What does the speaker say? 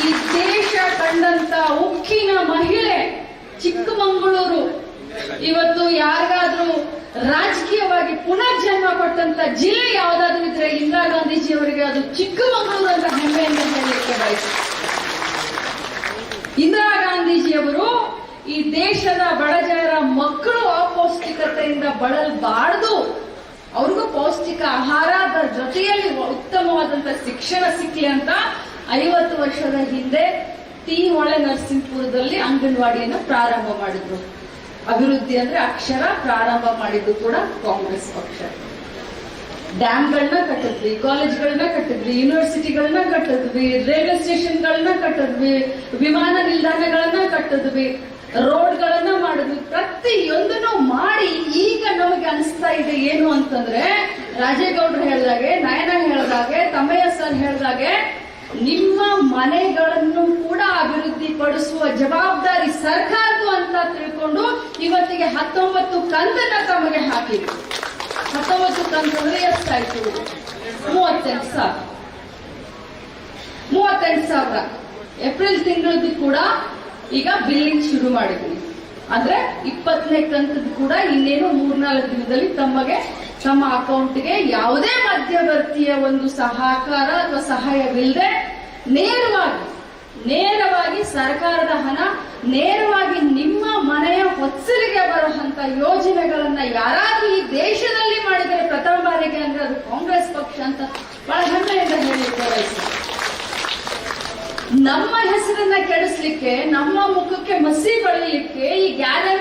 ಈ ದೇಶ ಕಂಡಂತ ಉಕ್ಕಿನ ಮಹಿಳೆ ಚಿಕ್ಕಮಗಳೂರು. ಇವತ್ತು ಯಾರಿಗಾದ್ರೂ ರಾಜಕೀಯವಾಗಿ ಪುನರ್ಜನ್ಮ ಕೊಟ್ಟಂತ ಜಿಲ್ಲೆ ಯಾವ್ದಾದ್ರು ಇದ್ರೆ ಇಂದಿರಾ ಗಾಂಧೀಜಿ ಅವರಿಗೆ ಅದು ಚಿಕ್ಕಮಗಳೂರು ಅಂತ ಹೆಮ್ಮೆಯನ್ನು ಹೇಳಲಿಕ್ಕೆ ಬಯಸ್ತೀನಿ. ಇಂದಿರಾ ಗಾಂಧೀಜಿಯವರು ಈ ದೇಶದ ಬಡಜನರ ಮಕ್ಕಳು ಅಪೌಷ್ಟಿಕತೆಯಿಂದ ಬಳಲ್ಬಾರ್ದು. ಅವ್ರಿಗೂ ಪೌಷ್ಟಿಕ ಆಹಾರದ ಜೊತೆಯಲ್ಲಿ ಉತ್ತಮವಾದಂತ ಶಿಕ್ಷಣ ಸಿಕ್ಕಲಿ ಅಂತ ಐವತ್ತು ವರ್ಷದ ಹಿಂದೆ ಟಿ ಹೊಳೆ ನರಸಿಂಹಪುರದಲ್ಲಿ ಅಂಗನವಾಡಿಯನ್ನು ಪ್ರಾರಂಭ ಮಾಡಿದ್ರು. ಅಭಿವೃದ್ಧಿ ಅಂದ್ರೆ ಅಕ್ಷರ ಪ್ರಾರಂಭ ಮಾಡಿದ್ದು ಕೂಡ ಕಾಂಗ್ರೆಸ್ ಪಕ್ಷ. ಡ್ಯಾಮ್ಗಳನ್ನ ಕಟ್ಟಿದ್ವಿ, ಕಾಲೇಜ್ಗಳನ್ನ ಕಟ್ಟಿದ್ವಿ, ಯೂನಿವರ್ಸಿಟಿಗಳನ್ನ ಕಟ್ಟಿದ್ವಿ, ರೈಲ್ವೆ ಸ್ಟೇಷನ್ಗಳನ್ನ ಕಟ್ಟಿದ್ವಿ, ವಿಮಾನ ನಿಲ್ದಾಣಗಳನ್ನ ಕಟ್ಟಿದ್ವಿ. ರೋಡ್ಗಳನ್ನ ಮಾಡಿದ್ವಿ. ಪ್ರತಿಯೊಂದನ್ನು ಮಾಡಿ ಈಗ ನಮಗೆ ಅನಿಸ್ತಾ ಇದೆ ಏನು ಅಂತಂದ್ರೆ, ರಾಜೇಗೌಡರು ಹೇಳ್ದಾಗೆ, ನಯನ ಹೇಳ್ದಾಗೆ, ತಮ್ಮಯ್ಯ ಸರ್ ಹೇಳ್ದಾಗೆ ನಿಮ್ಮ ಮನೆಗಳನ್ನು ಕೂಡ ಅಭಿವೃದ್ಧಿ ಪಡಿಸುವ ಜವಾಬ್ದಾರಿ ಸರ್ಕಾರದ್ದು ಅಂತ ತಿಳ್ಕೊಂಡು ಇವತ್ತಿಗೆ ಹತ್ತೊಂಬತ್ತು ಕಂತನ್ನ ತಮಗೆ ಹಾಕಿದ್ರು. ಹತ್ತೊಂಬತ್ತು ಕಂತಂದ್ರೆ ಎಷ್ಟಾಯ್ತು ಮೂವತ್ತೆಂಟು ಸಾವಿರ. ಮೂವತ್ತೆಂಟು ಸಾವಿರ. ಏಪ್ರಿಲ್ ತಿಂಗಳದ್ದು ಕೂಡ ಈಗ ಬಿಲ್ಲಿಂಗ್ ಶುರು ಮಾಡಿದ್ವಿ. ಅಂದ್ರೆ ಇಪ್ಪತ್ತನೇ ಕಂತದ್ದು ಕೂಡ ಇನ್ನೇನು ಮೂರ್ನಾಲ್ಕು ದಿನದಲ್ಲಿ ತಮಗೆ ತಮ್ಮ ಅಕೌಂಟ್ಗೆ ಯಾವುದೇ ಮಧ್ಯವರ್ತಿಯ ಒಂದು ಸಹಕಾರ ಅಥವಾ ಸಹಾಯವಿಲ್ಲದೆ ನೇರವಾಗಿ ನೇರವಾಗಿ ಸರ್ಕಾರದ ಹಣ, ನೇರವಾಗಿ ನಿಮ್ಮ ಮನೆಯ ಹೊತ್ತಲಿಗೆ ಬರುವಂತ ಯೋಜನೆಗಳನ್ನ ಯಾರಾದ್ರೂ ಈ ದೇಶದಲ್ಲಿ ಮಾಡಿದರೆ ಪ್ರಥಮ ಬಾರಿಗೆ ಅಂದ್ರೆ ಅದು ಕಾಂಗ್ರೆಸ್ ಪಕ್ಷ ಅಂತ ಬಹಳ ಹೆಮ್ಮೆಯಿಂದ ಬಯಸ್ತೀನಿ ನಮ್ಮ ಹೆಸರನ್ನ ಕೆಡಿಸ್ಲಿಕ್ಕೆ ನಮ್ಮ ಮುಖಕ್ಕೆ ಮಸಿ ಬಳಿಯಲಿಕ್ಕೆ ಈ ಗ್ಯಾರಂಟಿಯ